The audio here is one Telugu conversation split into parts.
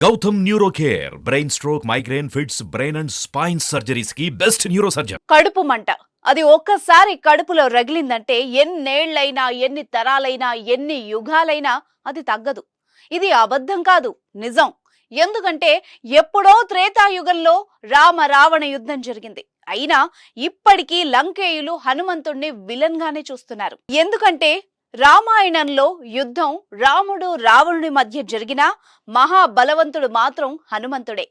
Gautam neuro care brain stroke migraine fits brain and spine సర్జరీస్కి best neuro surgeon కడుపు మంట. అది ఒక్కసారి కడుపులో రగిలిందంటే ఎన్నేళ్ళైనా ఎన్ని తరాలైనా ఎన్ని యుగాలైనా అది తగ్గదు. ఇది అబద్ధం కాదు నిజం. ఎందుకంటే ఎప్పుడో త్రేతాయుగంలో రామ రావణ యుద్ధం జరిగింది. అయినా ఇప్పటికీ లంకేయులు హనుమంతుణ్ణి విలన్ గానే చూస్తున్నారు. ఎందుకంటే రామాయణంలో యుద్ధం రాముడు రావణుడి మధ్య జరిగినా మహాబలవంతుడు మాత్రం హనుమంతుడే.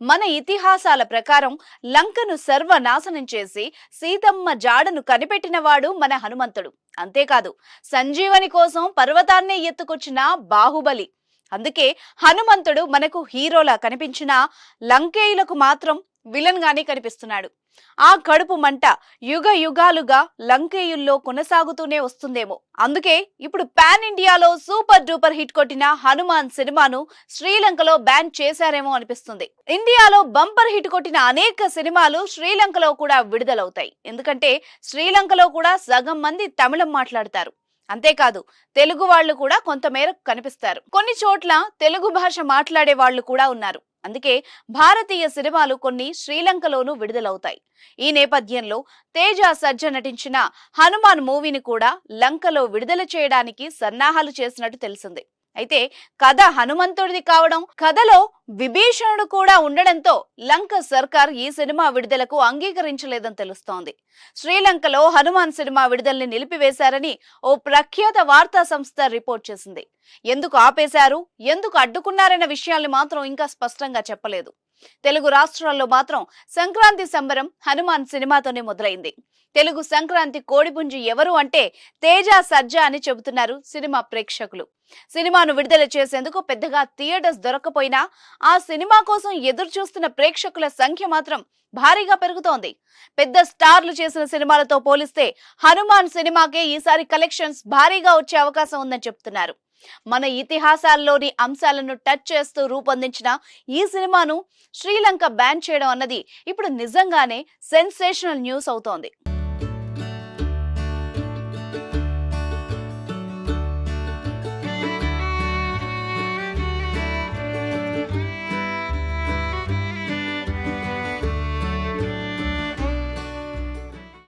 మన ఇతిహాసాల ప్రకారం లంకను సర్వనాశనం చేసి సీతమ్మ జాడను కనిపెట్టినవాడు మన హనుమంతుడు. అంతేకాదు సంజీవని కోసం పర్వతాన్నే ఎత్తుకొచ్చిన బాహుబలి. అందుకే హనుమంతుడు మనకు హీరోలా కనిపించినా లంకేయులకు మాత్రం విలన్ గానే కనిపిస్తున్నాడు. ఆ కడుపు మంట యుగ యుగాలుగా లంకేయుల్లో కొనసాగుతూనే వస్తుందేమో. అందుకే ఇప్పుడు పాన్ ఇండియాలో సూపర్ డూపర్ హిట్ కొట్టిన హనుమాన్ సినిమాను శ్రీలంకలో బ్యాన్ చేశారేమో అనిపిస్తుంది. ఇండియాలో బంపర్ హిట్ కొట్టిన అనేక సినిమాలు శ్రీలంకలో కూడా విడుదలవుతాయి. ఎందుకంటే శ్రీలంకలో కూడా సగం మంది తమిళం మాట్లాడతారు. అంతేకాదు తెలుగు వాళ్ళు కూడా కొంతమేరకు కనిపిస్తారు. కొన్ని చోట్ల తెలుగు భాష మాట్లాడే వాళ్ళు కూడా ఉన్నారు. అందుకే భారతీయ సినిమాలు కొన్ని శ్రీలంకలోనూ విడుదలవుతాయి. ఈ నేపథ్యంలో తేజ సజ్జ నటించిన హనుమాన్ మూవీని కూడా లంకలో విడుదల చేయడానికి సన్నాహాలు చేసినట్టు తెలిసింది. అయితే కథ హనుమంతుడిది కావడం కథలో విభీషణుడు కూడా ఉండడంతో లంక సర్కార్ ఈ సినిమా విడుదలకు అంగీకరించలేదని తెలుస్తోంది. శ్రీలంకలో హనుమాన్ సినిమా విడుదలని నిలిపివేశారని ఓ ప్రఖ్యాత వార్తా సంస్థ రిపోర్ట్ చేసింది. ఎందుకు ఆపేశారు? ఎందుకు అడ్డుకున్నారన్న విషయాల్ని మాత్రం ఇంకా స్పష్టంగా చెప్పలేదు. తెలుగు రాష్ట్రాల్లో మాత్రం సంక్రాంతి సంబరం హనుమాన్ సినిమాతోనే మొదలైంది. తెలుగు సంక్రాంతి కోడిపుంజి ఎవరు అంటే తేజ సజ్జ అని చెబుతున్నారు సినిమా ప్రేక్షకులు. సినిమాను విడుదల చేసేందుకు పెద్దగా థియేటర్స్ దొరకపోయినా ఆ సినిమా కోసం ఎదురు చూస్తున్న ప్రేక్షకుల సంఖ్య మాత్రం భారీగా పెరుగుతోంది. పెద్ద స్టార్లు చేసిన సినిమాలతో పోలిస్తే హనుమాన్ సినిమాకే ఈసారి కలెక్షన్స్ భారీగా వచ్చే అవకాశం ఉందని చెప్తున్నారు. మన ఇతిహాసాల్లోని అంశాలను టచ్ చేస్తూ రూపొందించిన ఈ సినిమాను శ్రీలంక బ్యాన్ చేయడం అన్నది ఇప్పుడు నిజంగానే సెన్సేషనల్ న్యూస్ అవుతోంది.